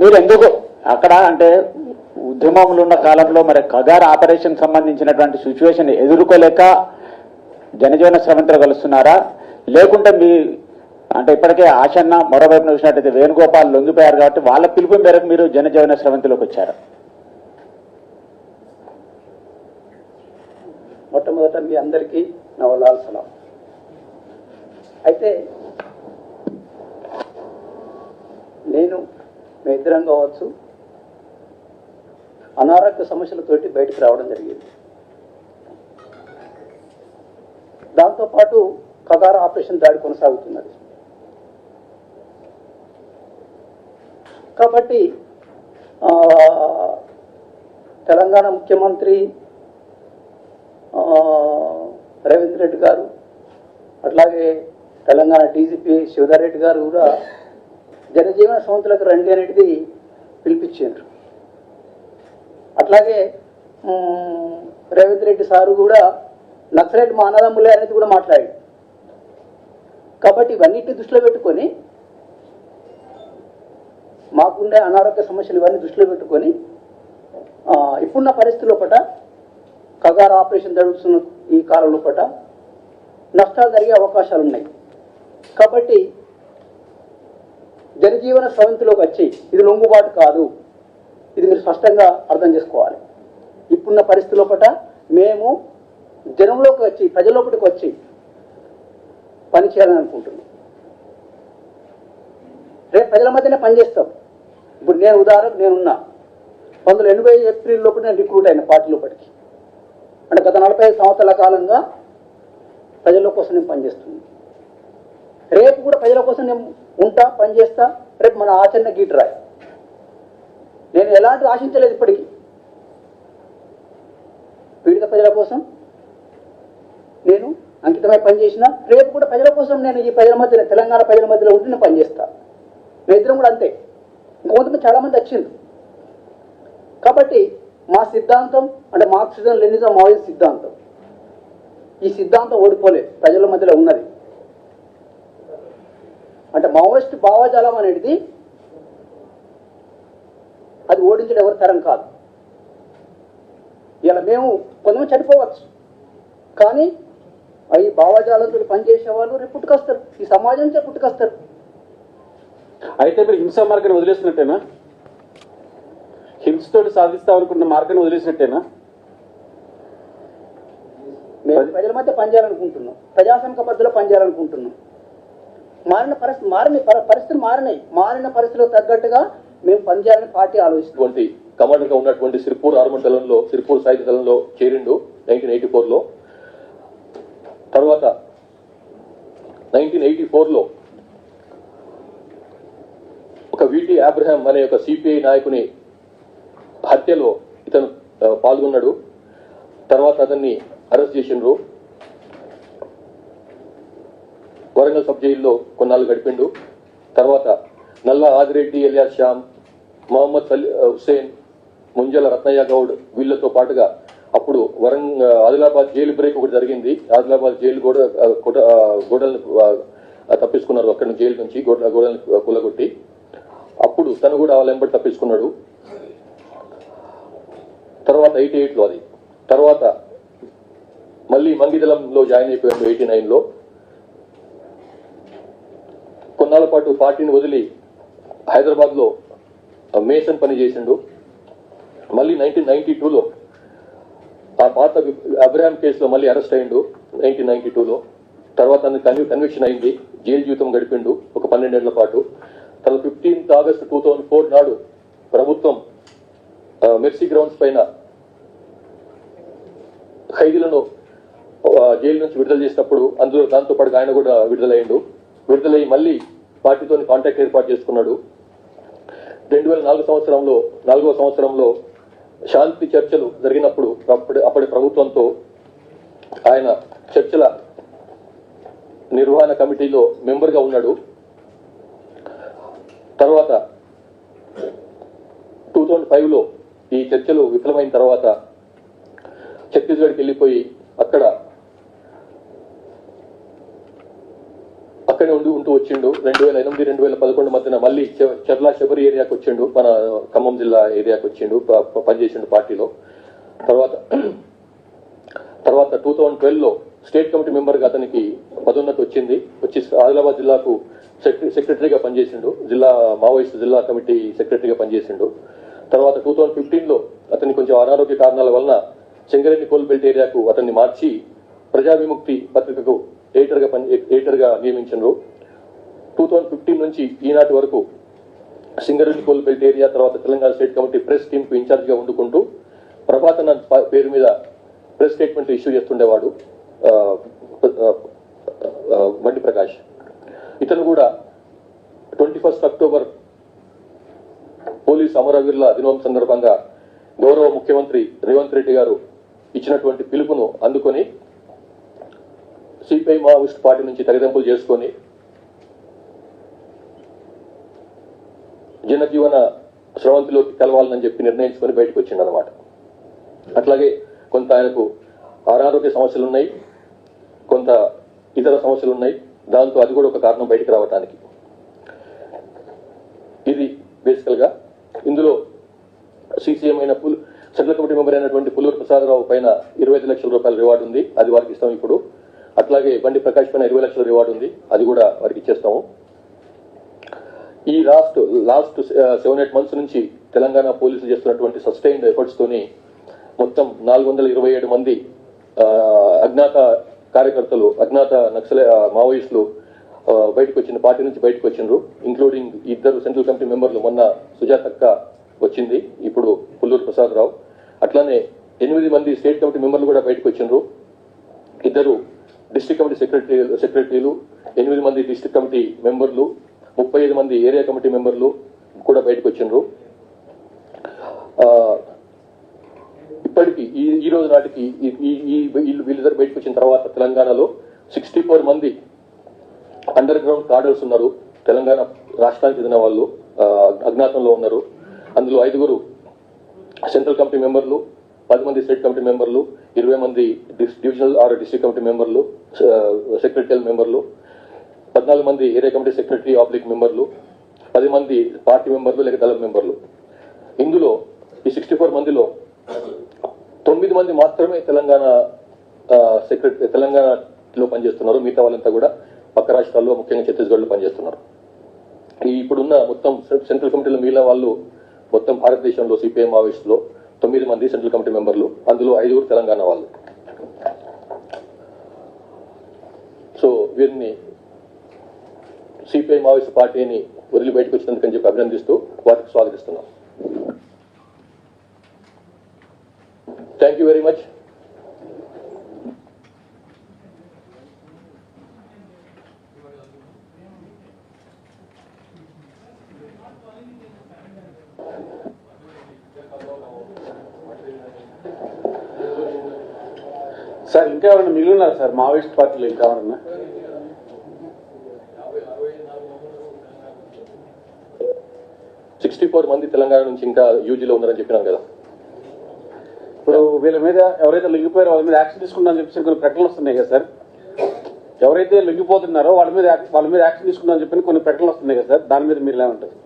మీరు ఎందుకు అక్కడ అంటే ఉద్యమంలో ఉన్న కాలంలో మరి కగార్ ఆపరేషన్ సంబంధించినటువంటి సిచ్యువేషన్ ఎదుర్కోలేక జనజీవన శ్రమంతో కలుస్తున్నారా? లేకుంటే మీ అంటే ఇప్పటికే ఆశన్న మరోవైపు చూసినట్టయితే వేణుగోపాల్ లొంగిపోయారు కాబట్టి వాళ్ళ పిలుపు మేరకు మీరు జనజీవన శ్రవంతిలోకి వచ్చారు. మొట్టమొదట మీ అందరికీ నవలాల్ సలాం. అయితే నేను ఇద్దరం కావచ్చు అనారోగ్య సమస్యలతోటి బయటకు రావడం జరిగింది. దాంతోపాటు కగార ఆపరేషన్ దాడి కొనసాగుతున్నది. కాబట్టి ఆ, తెలంగాణ ముఖ్యమంత్రి ఆ, రేవంత్ రెడ్డి గారు అట్లాగే తెలంగాణ డీజీపీ శివధర్ రెడ్డి గారు కూడా జనజీవన సంస్థలకు రండి అనేది పిలిపించారు అట్లాగే రేవంత్ రెడ్డి సారు కూడా నక్సలైట్ మా అన్నదమ్ములే అనేది కూడా మాట్లాడాడు. కాబట్టి ఇవన్నిటిని దృష్టిలో పెట్టుకొని మాకుండే అనారోగ్య సమస్యలు ఇవన్నీ దృష్టిలో పెట్టుకొని ఇప్పుడున్న పరిస్థితి లోపల కగార ఆపరేషన్ జరుగుతున్న ఈ కాలం లోపల నష్టాలు జరిగే అవకాశాలు ఉన్నాయి కాబట్టి జనజీవన స్రవంతిలోకి వచ్చి ఇది లొంగుబాటు కాదు. ఇది మీరు స్పష్టంగా అర్థం చేసుకోవాలి. ఇప్పుడున్న పరిస్థితి పట మేము జనంలోకి వచ్చి ప్రజలోపటికి వచ్చి పనిచేయాలని అనుకుంటున్నాం రేపు ప్రజల మధ్యనే పనిచేస్తాం ఇప్పుడు నేను ఉదాహరణకు నేనున్నా. పంతొమ్మిది వందల ఎనభై ఏప్రిల్ లోపల నేను రిక్రూట్ అయిన పార్టీ లోపలికి అంటే గత నలభై ఐదు సంవత్సరాల కాలంగా ప్రజల కోసం నేను పనిచేస్తున్నాను. రేపు కూడా ప్రజల కోసం నేను ఉంటా పనిచేస్తా రేపు మన ఆచరణ గీట్ రాయి. నేను ఎలాంటి ఆశించలేదు ఇప్పటికీ. పీడిత ప్రజల కోసం నేను అంకితమై పనిచేసిన రేపు కూడా ప్రజల కోసం నేను ఈ ప్రజల మధ్య తెలంగాణ ప్రజల మధ్యలో ఉండి నేను పనిచేస్తా మేము ఇద్దరం కూడా అంతే. ఇంకొంతమంది చాలా మంది వచ్చింది కాబట్టి మా సిద్ధాంతం అంటే మార్క్సిజం లెనిజం మావోయిస్ట్ సిద్ధాంతం. ఈ సిద్ధాంతం ఓడిపోలేదు. ప్రజల మధ్యలో ఉన్నది. అంటే మావోయిస్ట్ భావజాలం అనేది అది ఓడించడం ఎవరి తరం కాదు. ఇలా మేము కొంతమంది చనిపోవచ్చు. కానీ ఈ భావజాలంతో పనిచేసే వాళ్ళు రేపు పుట్టుకొస్తారు. ఈ సమాజం నుంచే పుట్టుకొస్తారు. అయితే మీరు హింసా మార్గాన్ని వదిలేసినట్టేనా హింసతోటి సాధిస్తాం అనుకున్న మార్గాన్ని వదిలేసినట్టేనా? మేము ప్రజల మధ్య పనిచేయాలనుకుంటున్నాం. ప్రజాసంఘ పద్ధతిలో పనిచేయాలనుకుంటున్నాం. మారిన పరిస్థితి మారిన పరి- పరిస్థితులు మారినాయి. మారిన పరిస్థితులకు తగ్గట్టుగా మేము పనిచేయాలని పార్టీ ఆలోచిస్తుంది. ఉన్నటువంటి కమాండర్గా ఉన్నటువంటి సిరిపూర్ ఆర్మర్ సిరిపూర్ సాయుధ దళంలో చేరిండు నైన్టీన్ ఎయిటీ ఫోర్లో తర్వాత నైన్టీన్ ఎయిటీ ఫోర్లో ఒక విటి అబ్రహాం అనే ఒక సిపిఐ నాయకుని హత్యలో ఇతను పాల్గొన్నాడు. తర్వాత అతన్ని అరెస్ట్ చేసిండ్రు. వరంగల్ సబ్ జైల్లో కొన్నాళ్ళు గడిపిండు. తర్వాత నల్ల ఆదిరెడ్డి ఎలియాస్ శ్యామ్ మహమ్మద్ హుసేన్ ముంజల రత్నయ్య గౌడ్ వీళ్ళతో పాటుగా అప్పుడు వరంగ ఆదిలాబాద్ జైలు బ్రేక్ ఒకటి జరిగింది. ఆదిలాబాద్ జైలు గోడ గోడలను తప్పించుకున్నారు అక్కడి జైలు నుంచి గోడ గోడలను కూలగొట్టి. అప్పుడు తను కూడా వాళ్ళ వెంబడి తప్పించుకున్నాడు తర్వాత ఎయిటీ ఎయిట్లో అది. తర్వాత మళ్ళీ మంగిదలంలో జాయిన్ అయిపోయాడు ఎయిటీ నైన్లో. సంవత్సరాల పాటు పార్టీని వదిలి హైదరాబాద్లో మేసన్ పని చేసిండు. మళ్ళీ నైన్టీన్ నైన్టీ టూలో ఆ పాత అబ్రహాం కేసులో మళ్ళీ అరెస్ట్ అయిండు నైన్టీన్ నైన్టీ టూలో. తర్వాత కన్వి కన్విక్షన్ అయింది. జైలు జీవితం గడిపిండు ఒక పన్నెండేళ్ళ పాటు. తర్వాత fifteenth August two thousand four నాడు ప్రభుత్వం మెర్సీ గ్రౌండ్స్ పైన ఖైదీలను జైలు నుంచి విడుదల చేసినప్పుడు అందులో దాంతో పాటు ఆయన కూడా విడుదలయ్యిండు. విడుదలయ్యి మళ్ళీ పార్టీతో కాంటాక్ట్ ఏర్పాటు చేసుకున్నాడు. రెండు వేల నాలుగు సంవత్సరంలో నాలుగో సంవత్సరంలో శాంతి చర్చలు జరిగినప్పుడు అప్పటి అప్పటి ప్రభుత్వంతో ఆయన చర్చల నిర్వహణ కమిటీలో మెంబర్గా ఉన్నాడు. తర్వాత టూ థౌజండ్ ఫైవ్లో ఈ చర్చలు విఫలమైన తర్వాత ఛత్తీస్గఢ్కి వెళ్ళిపోయి అక్కడ అక్కడే ఉండి ఉంటూ వచ్చిండు. రెండు వేల ఎనిమిది రెండు వేల పదకొండు మధ్యన మళ్ళీ చెర్ల శబరి ఏరియాకి వచ్చిండు. మన ఖమ్మం జిల్లా ఏరియాకి వచ్చిండు. పనిచేసిండు పార్టీలో. తర్వాత తర్వాత టూ థౌజండ్ ట్వెల్వ్లో స్టేట్ కమిటీ మెంబర్గా అతనికి పదోన్నతి వచ్చింది. వచ్చి ఆదిలాబాద్ జిల్లాకు సెక్రటరీగా పనిచేసిండు. జిల్లా మావోయిస్ట్ జిల్లా కమిటీ సెక్రటరీగా పనిచేసిండు. తర్వాత టూ థౌజండ్ ఫిఫ్టీన్లో కొంచెం అనారోగ్య కారణాల వలన సింగరేణి కోల్బెల్ట్ ఏరియాకు అతన్ని మార్చి ప్రజావిముక్తి పత్రికకు ఎడిటర్గా పని ఎడిటర్గా నియమించారు టూ థౌజండ్ ఫిఫ్టీన్ నుంచి ఈనాటి వరకు సింగరేణి కోల్బెల్ట్ ఏరియా తర్వాత తెలంగాణ స్టేట్ కమిటీ ప్రెస్ టీమ్కు ఇన్ఛార్జ్గా ఉండుకుంటూ ప్రభాతన్ పేరు మీద ప్రెస్ స్టేట్మెంట్ ఇష్యూ చేస్తుండేవాడు బండి ప్రకాష్ ఇతను కూడా ట్వంటీ ఫస్ట్ అక్టోబర్ పోలీస్ అమరవీరుల దినోత్సవం సందర్భంగా గౌరవ ముఖ్యమంత్రి రేవంత్ రెడ్డి గారు ఇచ్చినటువంటి పిలుపును అందుకొని సిపిఐ మావోయిస్ట్ పార్టీ నుంచి తగిదంపులు చేసుకొని జనజీవన స్రవంతిలోకి కలవాలని చెప్పి నిర్ణయించుకొని బయటకు వచ్చిండు అనమాట అట్లాగే కొంత ఆయనకు అనారోగ్య సమస్యలు ఉన్నాయి కొంత ఇతర సమస్యలు ఉన్నాయి. దాంతో అది కూడా ఒక కారణం బయటకు రావటానికి. ఇది బేసికల్గా. ఇందులో సీసీఎం అయిన పుల్ సెంట్రల్ కమిటీ మెంబర్ అయినటువంటి పుల్లూరు ప్రసాదరావు పైన ఇరవై ఐదు లక్షల రూపాయల రివార్డు ఉంది. అది వారికి ఇస్తాం ఇప్పుడు. అట్లాగే బండి ప్రకాష్ పైన ఇరవై లక్షల రివార్డు ఉంది. అది కూడా వారికి ఇచ్చేస్తాము. ఈ last last seven eight months నుంచి తెలంగాణ పోలీసులు చేస్తున్నటువంటి సస్టైన్డ్ ఎఫర్ట్స్ తోని మొత్తం నాలుగు వందల ఇరవై ఏడు మంది అజ్ఞాత కార్యకర్తలు అజ్ఞాత నక్సల మావోయిస్టులు బయటకు వచ్చిన పార్టీ నుంచి బయటకు వచ్చిండ్రు. ఇంక్లూడింగ్ ఇద్దరు సెంట్రల్ కమిటీ మెంబర్లు మొన్న సుజాతక్క వచ్చింది. ఇప్పుడు పుల్లూరు ప్రసాద్ రావు అట్లానే ఎనిమిది మంది స్టేట్ కమిటీ మెంబర్లు కూడా బయటకు వచ్చిండ్రు. ఇద్దరు డిస్ట్రిక్ట్ కమిటీ సెక్రటరీ సెక్రటరీలు ఎనిమిది మంది డిస్ట్రిక్ట్ కమిటీ మెంబర్లు ముప్పై ఐదు మంది ఏరియా కమిటీ మెంబర్లు కూడా బయటకు వచ్చిండ్రు. ఇప్పటికి ఈ ఈ రోజు నాటికి ఈ- ఈ వీళ్ళు వీళ్ళిద్దరు బయటకు వచ్చిన తర్వాత తెలంగాణలో సిక్స్టీ ఫోర్ మంది అండర్ గ్రౌండ్ కార్డర్స్ ఉన్నారు. తెలంగాణ రాష్ట్రానికి చెందిన వాళ్ళు అజ్ఞాతంలో ఉన్నారు. అందులో ఐదుగురు సెంట్రల్ కమిటీ మెంబర్లు పది మంది స్టేట్ కమిటీ మెంబర్లు ఇరవై మంది డిస్- డివిజనల్ ఆర్ డిస్ట్రిక్ట్ కమిటీ మెంబర్లు సెక్రటరియల్ మెంబర్లు పద్నాలుగు మంది ఏరియా కమిటీ సెక్రటరీ ఆబ్లిక్ మెంబర్లు పది మంది పార్టీ మెంబర్లు లేక దళం మెంబర్లు. ఇందులో ఈ సిక్స్టీ ఫోర్ మందిలో తొమ్మిది మంది మాత్రమే తెలంగాణ సెక్రటరీ తెలంగాణలో పనిచేస్తున్నారు. మిగతా వాళ్ళంతా కూడా పక్క రాష్ట్రాల్లో ముఖ్యంగా ఛత్తీస్గఢ్లో పనిచేస్తున్నారు. ఈ ఇప్పుడున్న మొత్తం సెంట్రల్ కమిటీలో మిగిలిన వాళ్ళు మొత్తం భారతదేశంలో సిపిఎం ఆఫీస్లో తొమ్మిది మంది సెంట్రల్ కమిటీ మెంబర్లు అందులో ఐదుగురు తెలంగాణ వాళ్ళు. సో వీరిని సిపిఐ మావోయిస్ట్ పార్టీని వదిలి బయటకు వచ్చినందుకని చెప్పి అభినందిస్తూ వారికి స్వాగతిస్తున్నాం. Thank you very much sir ఇంకా ఎవరైనా మిగిలి ఉన్నారు సార్? మావోయిస్ట్ పార్టీలో ఇంకా ఎవరన్నా సిక్స్టీ ఫోర్ మంది తెలంగాణ నుంచి ఇంకా యూజీలో ఉన్నారని చెప్పినాను కదా. ఇప్పుడు వీళ్ళ మీద ఎవరైతే లొంగిపోయారో వాళ్ళ మీద యాక్షన్ తీసుకుంటామని చెప్పేసి కొన్ని ప్రకటనలు వస్తున్నాయి కదా సార్. ఎవరైతే లొంగిపోతున్నారో వాళ్ళ మీద వాళ్ళ మీద యాక్షన్ తీసుకుంటామని చెప్పి కొన్ని ప్రకటనలు వస్తున్నాయి కదా సార్. దాని మీద మీరు ఏమంటారు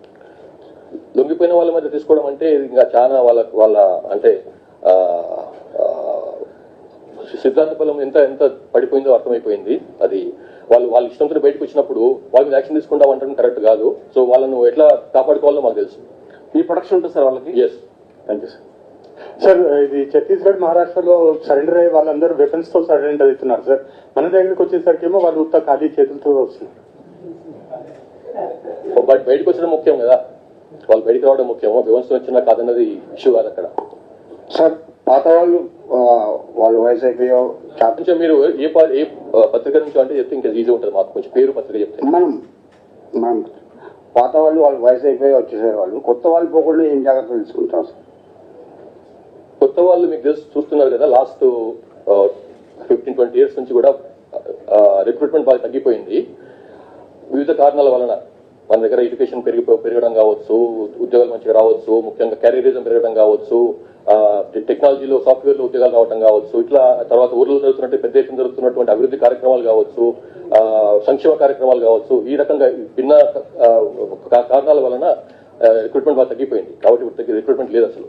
లొంగిపోయిన వాళ్ళ మధ్య తీసుకోవడం అంటే ఇంకా చాలా వాళ్ళ వాళ్ళ అంటే సిద్ధాంత బలం ఎంత ఎంత పడిపోయిందో అర్థమైపోయింది. అది వాళ్ళు వాళ్ళ ఇష్టంతో బయటకు వచ్చినప్పుడు వాళ్ళ మీద యాక్షన్ తీసుకుంటాం అంటడం కరెక్ట్ కాదు. సో వాళ్ళను ఎట్లా కాపాడుకోవాలో మాకు తెలుసు. మీ ప్రొటెక్షన్ ఉంటుంది సార్ వాళ్ళకి? Yes thank you sir sir ఇది ఛత్తీస్గఢ్ మహారాష్ట్రలో సరెండర్ అయ్యే వాళ్ళందరూ వెపన్స్తో సరెండర్ అవుతున్నారు సార్ మన దగ్గరికి వచ్చేసరికి ఏమో వాళ్ళు ఉత్త ఖాళీ చేతులతో వస్తున్నారు. బట్ బయటకు వచ్చడం ముఖ్యం కదా. వాళ్ళు బయటకు రావడం ముఖ్యం వ్యవస్థ వచ్చినా కాదన్నది ఇష్యూ కాదు అక్కడ. సార్ పాత వాళ్ళు వాళ్ళు వయసు అయిపోయో కొంచెం మీరు ఏ ఏ పత్రిక నుంచి అంటే చెప్తే ఇంకా ఈజీ ఉంటుంది మాకు కొంచెం పేరు పత్రిక చెప్తే. మనం మనం పాత వాళ్ళు వాళ్ళు వయసు అయిపోయి వచ్చేసారు వాళ్ళు. కొత్త వాళ్ళు పోకుండా ఏం జాగ్రత్తలు తీసుకుంటాం సార్ కొత్త వాళ్ళు మీకు తెలుసు చూస్తున్నారు కదా లాస్ట్ ఫిఫ్టీన్ ట్వంటీ ఇయర్స్ నుంచి కూడా రిక్రూట్మెంట్ బాగా తగ్గిపోయింది. వివిధ కారణాల వలన మన దగ్గర ఎడ్యుకేషన్ పెరిగి పెరగడం కావచ్చు ఉద్యోగాలు మంచిగా రావచ్చు ముఖ్యంగా కెరీరిజం పెరగడం కావచ్చు టెక్నాలజీలో సాఫ్ట్వేర్లో ఉద్యోగాలు రావడం కావచ్చు ఇట్లా తర్వాత ఊర్లో జరుగుతున్నట్టు పెద్ద ఎత్తున జరుగుతున్నటువంటి అభివృద్ధి కార్యక్రమాలు కావచ్చు ఆ, సంక్షేమ కార్యక్రమాలు కావచ్చు ఈ రకంగా భిన్న కారణాల వలన రిక్రూట్మెంట్ బాగా తగ్గిపోయింది. కాబట్టి ఇప్పుడు రిక్రూట్మెంట్ లేదు అసలు.